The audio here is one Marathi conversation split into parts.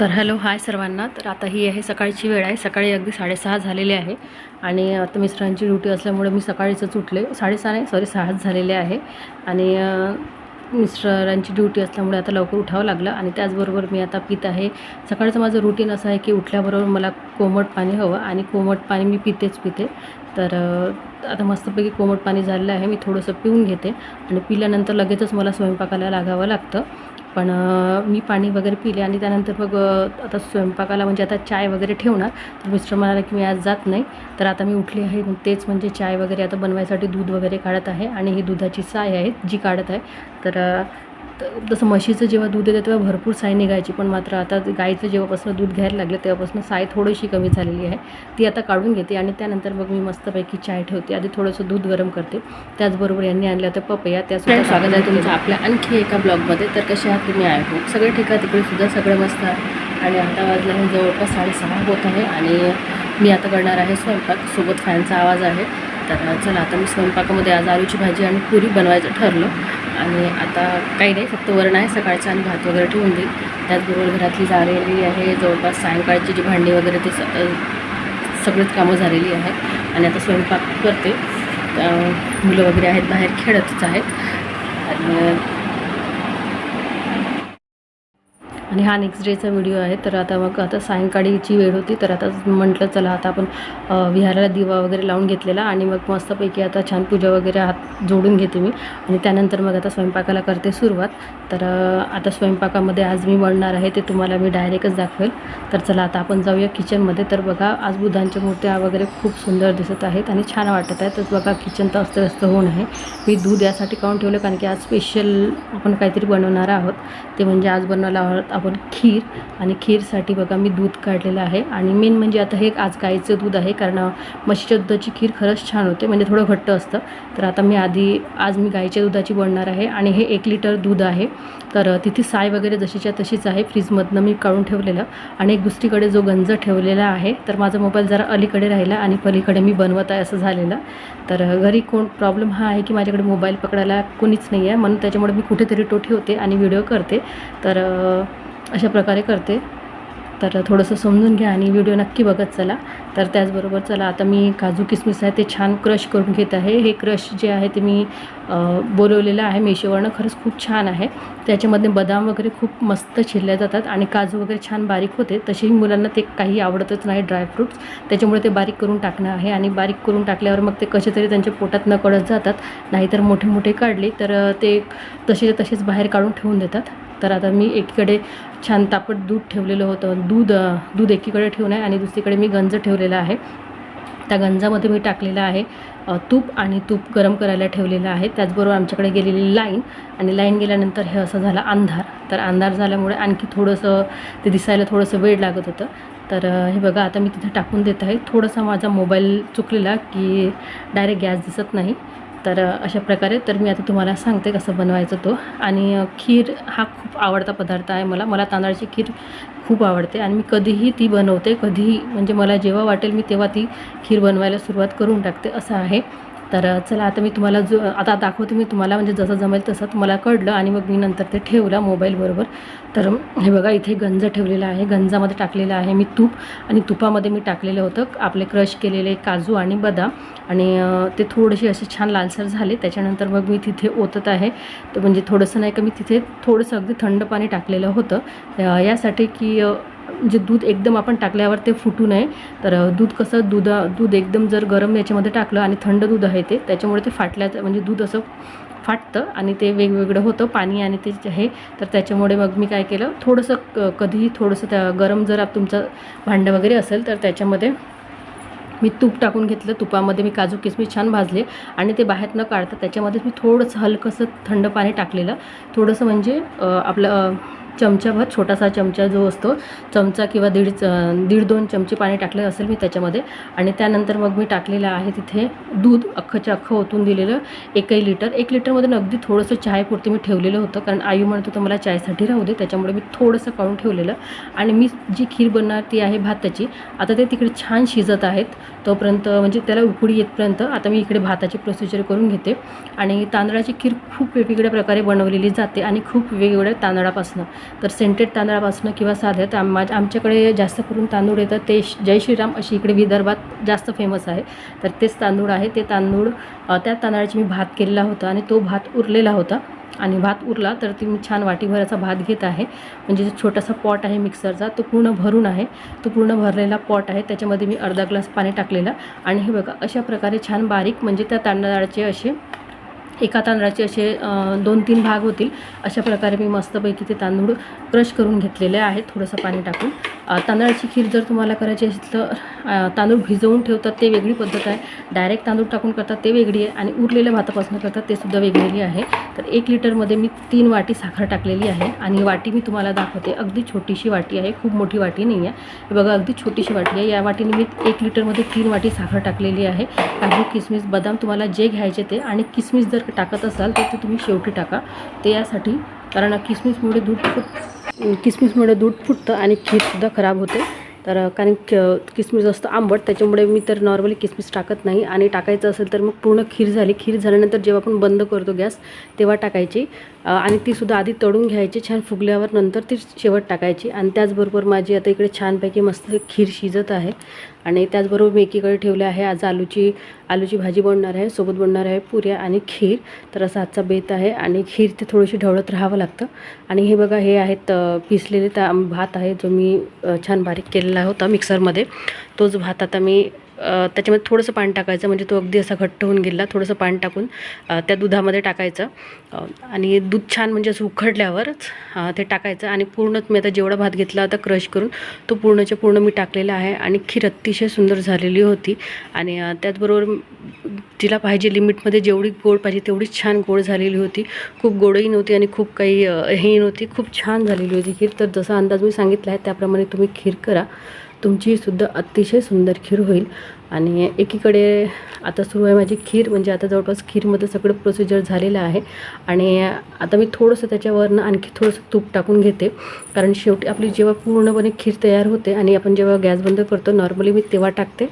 तर हॅलो हाय सर्वांना. तर आता ही आहे सकाळची वेळ आहे. सकाळी अगदी साडेसहा झालेले आहे. आणि आता मिस्टरांची ड्युटी असल्यामुळे मी सकाळीच उठले. साडेसहा नाही सॉरी सहाच झालेले आहे. आणि मिस्टरांची ड्युटी असल्यामुळे आता लवकर उठावं लागलं. आणि त्याचबरोबर मी आता पित आहे. सकाळचं माझं रुटीन असं आहे की उठल्याबरोबर मला कोमट पाणी हवं आणि कोमट पाणी मी पितेच पिते. तर आता मस्तपैकी कोमट पाणी झालेलं आहे. मी थोडंसं पिऊन घेते. आणि पिल्यानंतर लगेचच मला स्वयंपाकाला लागावं लागतं. पण मी पाणी वगैरे पिले आणि त्यानंतर मग आता स्वयंपाकाला म्हणजे आता चाय वगैरे ठेवणार. तर मिस्टर म्हणाले की मी आज जात नाही. तर आता मी उठली आहे. मग तेच म्हणजे चाय वगैरे आता बनवायसाठी दूध वगैरे काढत आहे आणि ही दुधाची साय आहे जी काढत आहे. तर अ, त- जसं म्हशीचं जेव्हा दूध येतं तेव्हा भरपूर साय निघायची पण मात्र आता गाईचं जेव्हापासून दूध घ्यायला लागलं तेव्हापासून साय थोडीशी कमी झालेली आहे. ती आता काढून घेते आणि त्यानंतर मग मी मस्तपैकी चाय ठेवते. आधी थोडंसं दूध गरम करते. त्याचबरोबर यांनी आणलं होतं पपया. त्या सुद्धा स्वागत आहे तुमचं आपल्या आणखी एका ब्लॉगमध्ये. तर कसे आहात? तुम्ही आहे हो. सगळे ठीक आहे? तिकडे सुद्धा सगळं मस्त आहे. आणि आता वाजलं आहे जवळपास साडेसहा होत आहे आणि मी आता करणार आहे स्वयंपाक. सोबत फॅनचा आवाज आहे. तर चला आता मी स्वयंपाकामध्ये आज आलूची भाजी आणि पुरी बनवायचं ठरलं. आणि आता काही नाही फक्त वरण आहे सकाळचं आणि भात वगैरे ठेवून देईल. त्याचबरोबर घरातली झालेली आहे जवळपास सायंकाळची जी भांडी वगैरे ते स सगळीच कामं झालेली आहेत आणि आता स्वयंपाक करते. मुलं वगैरे आहेत बाहेर खेळतच आहेत. आणि आणि हा नेक्स्ट डेचा व्हिडिओ आहे. तर आता मग आता सायंकाळीची वेळ होती. तर आता म्हटलं चला आता आपण विहाराला दिवा वगैरे लावून घेतलेला आणि मग मस्तपैकी आता छान पूजा वगैरे हात जोडून घेते मी. आणि त्यानंतर मग आता स्वयंपाकाला करते सुरुवात. तर आता स्वयंपाकामध्ये आज मी बनणार आहे ते तुम्हाला मी डायरेक्टच दाखवेल. तर चला आता आपण जाऊया किचनमध्ये तर बघा आज बुधांच्या मूर्त्या वगैरे खूप सुंदर दिसत आहेत आणि छान वाटत आहे. तर बघा किचन तर अस्तव्यस्त होऊन आहे. मी दूध यासाठी काढून ठेवलं कारण की आज स्पेशल आपण काहीतरी बनवणार आहोत. ते म्हणजे आज बनवणार आहोत आपण खीर आणि खीरसाठी बघा मी दूध काढलेलं आहे. आणि मेन म्हणजे आता हे आज गाईचं दूध आहे कारण म्हशीच्या दुधाची खीर खरंच छान होते. म्हणजे थोडं घट्ट असतं. तर आता मी आधी आज मी गाईच्या दुधाची बनणार आहे आणि हे एक लिटर दूध आहे. तर तिथे साय वगैरे जशीच्या तशीच आहे. फ्रीजमधनं मी काढून ठेवलेलं. आणि एक दुसरीकडे जो गंज ठेवलेला आहे तर माझा मोबाईल जरा अलीकडे राहिला आणि पलीकडे मी बनवत आहे असं झालेलं. तर घरी कोण प्रॉब्लेम हा आहे की माझ्याकडे मोबाईल पकडायला कोणीच नाही आहे. म्हणून त्याच्यामुळे मी कुठेतरी तो ठेवते आणि व्हिडिओ करते. तर अशा प्रकारे करते. तर थोडंसं समजून घ्या आणि व्हिडिओ नक्की बघत चला. तर त्याचबरोबर चला आता मी काजू किसमिस आहे ते छान क्रश करून घेत आहे. हे क्रश जे आहे ते मी बोलवलेलं आहे मेशोवरनं. खरंच खूप छान आहे. त्याच्यामध्ये बदाम वगैरे खूप मस्त चिरल्या जातात आणि काजू वगैरे छान बारीक होते. तसेही मुलांना ते काही आवडतच नाही ड्रायफ्रूट्स त्याच्यामुळे ते बारीक करून टाकणं आहे आणि बारीक करून टाकल्यावर मग ते कसे तरी त्यांच्या पोटात न कळत जातात. नाहीतर मोठे मोठे काढले तर ते तसे तसेच बाहेर काढून ठेवून देतात. तर आता मी एकीकडे छान तापट दूध ठेवलेलं होतं. दूध दूध एकीकडे ठेवून आहे आणि दुसरीकडे मी गंज ठेवलेला आहे. त्या गंजामध्ये मी टाकलेलं आहे तूप आणि तूप गरम करायला ठेवलेलं आहे. त्याचबरोबर आमच्याकडे गेलेली लाईन आणि लाईन गेल्यानंतर हे असं झालं अंधार. तर अंधार झाल्यामुळे आणखी थोडंसं ते दिसायला थोडंसं वेळ लागत होतं. तर हे बघा आता मी तिथे टाकून देत आहे. थोडासा माझा मोबाईल चुकलेला की डायरेक्ट गॅस दिसत नाही. तर अशा प्रकारे तर मी आता तुम्हाला सांगते कसं बनवायचं तो. आणि खीर हा खूप आवडता पदार्थ आहे मला. मला तांदळाची खीर खूप आवडते आणि मी कधीही ती बनवते. कधीही म्हणजे मला जेव्हा वाटेल मी तेव्हा ती खीर बनवायला सुरुवात करून टाकते. असं आहे. तर चला आता मी तुम्हाला जो आता दाखवते मी तुम्हाला म्हणजे जसं जमेल तसं तुम्हाला कळलं आणि मग मी नंतर ते ठेवलं मोबाईलबरोबर तर हे बघा इथे गंज ठेवलेला आहे गंजामध्ये टाकलेलं आहे मी तूप आणि तुपामध्ये मी टाकलेलं होतं. आपले क्रश केलेले काजू आणि बदाम आणि ते थोडेसे असे छान लालसर झाले. त्याच्यानंतर मग मी तिथे ओतत आहे. तर म्हणजे थोडंसं नाही का मी तिथे थोडंसं अगदी थंड पाणी टाकलेलं होतं. यासाठी की म्हणजे दूध एकदम आपण टाकल्यावर ते फुटू नये. तर दूध कसं दूध दूध एकदम जर गरम याच्यामध्ये टाकलं आणि थंड दूध आहे ते त्याच्यामुळे ते फाटल्याचं म्हणजे दूध असं फाटतं आणि ते वेगवेगळं होतं पाणी आणि ते हे तर त्याच्यामुळे मग मी काय केलं थोडंसं क कधीही थोडंसं त्या गरम जर तुमचं भांडं वगैरे असेल तर त्याच्यामध्ये मी तूप टाकून घेतलं. तुपामध्ये मी काजू किसमिस छान भाजले आणि ते बाहेर न काढता त्याच्यामध्ये मी थोडंसं हलकंसं थंड पाणी टाकलेलं. थोडंसं म्हणजे आपलं चमच्याभर छोटासा चमचा जो असतो चमचा किंवा दीड च- दीड दोन चमचे पाणी टाकलं असेल मी त्याच्यामध्ये. आणि त्यानंतर मग मी टाकलेलं आहे तिथे दूध अख्खंच्या अख्खं ओतून दिलेलं एकही लिटर. एक लिटरमधून अगदी थोडंसं चायपुरती मी ठेवलेलं होतं कारण आई म्हणत होतं मला चायसाठी राहू दे. त्याच्यामुळे मी थोडंसं काढून ठेवलेलं. आणि मी जी खीर बनणार ती आहे भाताची आता ते तिकडे छान शिजत आहेत. तोपर्यंत म्हणजे त्याला उकळी येतपर्यंत आता मी इकडे भाताची प्रोसिजर करून घेते. आणि तांदळाची खीर खूप वेगवेगळ्या प्रकारे बनवलेली जाते आणि खूप वेगवेगळ्या तांदळापासून. तर सेंटेड तांदळापासून किंवा साध्या तर माझ्या आमच्याकडे जास्त करून तांदूळ येतात. ते जय श्रीराम अशी इकडे विदर्भात जास्त फेमस आहे. तर तेच तांदूळ आहे. ते तांदूळ त्या तांदळाची मी भात केलेला होता आणि तो भात उरलेला होता. आणि भात उरला तर ती मी छान वाटीभराचा भात घेत आहे. म्हणजे जो छोटासा पॉट आहे मिक्सरचा तो पूर्ण भरून आहे. तो पूर्ण भरलेला पॉट आहे. त्याच्यामध्ये मी अर्धा ग्लास पाणी टाकलेला. आणि हे बघा अशा प्रकारे छान बारीक म्हणजे त्या तांदळाचे असे एका तांदळाचे असे दोन तीन भाग होतील. अशा प्रकारे मी मस्तपैकी ते तांदूळ क्रश करून घेतलेले आहेत. थोडंसं पाणी टाकून. तांदळाची खीर जर तुम्हाला करायची असेल तर तांदूळ भिजवून ठेवतात ते वेगळी पद्धत आहे. डायरेक्ट तांदूळ टाकून करतात ते वेगळी आहे. आणि उरलेल्या भातापासून करतात ते सुद्धा वेगवेगळी आहे. तर एक लिटरमध्ये मी तीन वाटी साखर टाकलेली आहे. आणि वाटी मी तुम्हाला दाखवते. अगदी छोटीशी वाटी आहे. खूप मोठी वाटी नाही आहे. बघा अगदी छोटीशी वाटी आहे. या वाटीने मी एक लिटरमध्ये तीन वाटी साखर टाकलेली आहे. काजू किसमिस बदाम तुम्हाला जे घ्यायचे ते आणि किसमिस जर टाकत असाल तर ते तुम्ही शेवटी टाका. ते यासाठी कारण किसमिसमुळे दूध फुट किसमिसमुळे दूध फुटतं आणि खीरसुद्धा खराब होते. तर कारण क- किसमिस असतं आंबट त्याच्यामुळे मी तर नॉर्मली किसमिस टाकत नाही. आणि टाकायचं असेल तर मग पूर्ण खीर झाली. खीर झाल्यानंतर जेव्हा आपण बंद करतो गॅस तेव्हा टाकायची. आणि तीसुद्धा आधी तळून घ्यायची. छान फुगल्यावर नंतर ती शेवट टाकायची. आणि त्याचबरोबर माझी आता इकडे छानपैकी मस्त खीर शिजत आहे. आणि त्याचबरोबर मी एकीकडे ठेवले आहे. आज आलूची आलूची भाजी बनणार आहे. सोबत बनणार आहे पुऱ्या आणि खीर. तर असा आजचा बेत आहे आणि खीर ते थोडीशी ढवळत राहावं लागतं. आणि हे बघा हे आहेत पिसलेले त्या भात आहे जो मी छान बारीक केलेला होता मिक्सरमध्ये. तोच भात आता मी त्याच्यामध्ये थोडंसं पाणी टाकायचं. म्हणजे तो अगदी असा घट्ट होऊन गेला थोडंसं पाणी टाकून त्या दुधामध्ये टाकायचं. आणि दूध छान म्हणजे असं उखडल्यावरच ते टाकायचं. आणि पूर्णच मी आता जेवढा भात घेतला होता क्रश करून तो पूर्णच्या पूर्ण मी टाकलेला आहे. आणि खीर अतिशय सुंदर झालेली होती. आणि त्याचबरोबर तिला पाहिजे लिमिटमध्ये जेवढी गोड पाहिजे तेवढीच छान गोड झालेली होती. खूप गोडही नव्हती आणि खूप काही अ, हे नव्हती. खूप छान झालेली होती खीर. तर जसा अंदाज मी सांगितला आहे त्याप्रमाणे तुम्ही खीर करा. तुमची सुद्धा अतिशय सुंदर खीर होईल. आणि एकीकडे आता सुरू आहे माझी खीर म्हणजे आता जवळपास खीरमध्ये सगळं प्रोसिजर झालेलं आहे. आणि आता मी थोडंसं त्याच्यावरनं आणखी थोडंसं तूप टाकून घेते. कारण शेवटी आपली जेव्हा पूर्णपणे खीर तयार होते आणि आपण जेव्हा गॅस बंद करतो नॉर्मली मी तेव्हा टाकते.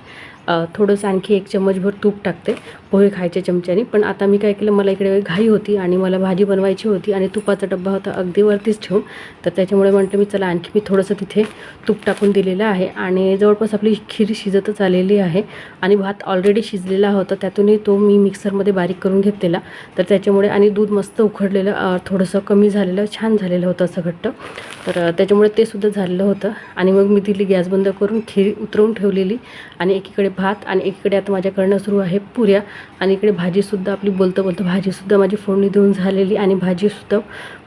थोडंसं आणखी एक चमचभर तूप टाकते पोहे खायच्या चमच्याने. पण आता मी काय केलं मला इकडे घाई होती आणि मला भाजी बनवायची होती आणि तुपाचा डब्बा होता अगदी वरतीच ठेवून. तर त्याच्यामुळे म्हटलं मी चला आणखी मी थोडंसं तिथे तूप टाकून दिलेलं आहे. आणि जवळपास आपली खीर शिजतच आलेली आहे आणि भात ऑलरेडी शिजलेला होता. त्यातूनही तो मी मिक्सरमध्ये बारीक करून घेतलेला. तर त्याच्यामुळे आणि दूध मस्त उखडलेलं थोडंसं कमी झालेलं छान झालेलं होतं असं घट्ट. तर त्याच्यामुळे ते सुद्धा झालेलं होतं. आणि मग मी दिली गॅस बंद करून खीर उतरवून ठेवलेली आणि एकीकडे भात आणि इकडे आता माझ्याकडनं सुरू आहे पुऱ्या आणि इकडे भाजीसुद्धा आपली बोलतं बोलतं भाजीसुद्धा माझी फोडणी देऊन झालेली आणि भाजीसुद्धा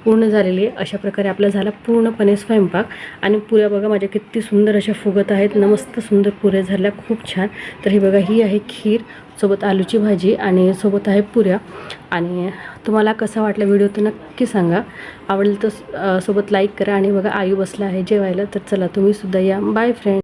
पूर्ण झालेली आहे. अशा प्रकारे आपला झाला पूर्णपणे स्वयंपाक. आणि पुऱ्या बघा माझ्या किती सुंदर अशा फुगत आहेत. न मस्त सुंदर पुऱ्या झाल्या खूप छान. तर हे बघा ही आहे खीर सोबत आलूची भाजी आणि सोबत आहे पुऱ्या. आणि तुम्हाला कसा वाटला व्हिडिओ तर नक्की सांगा. आवडेल तर सोबत लाईक करा आणि बघा आयू बसला आहे जेवायला तर चला तुम्हीसुद्धा या. Bye friend.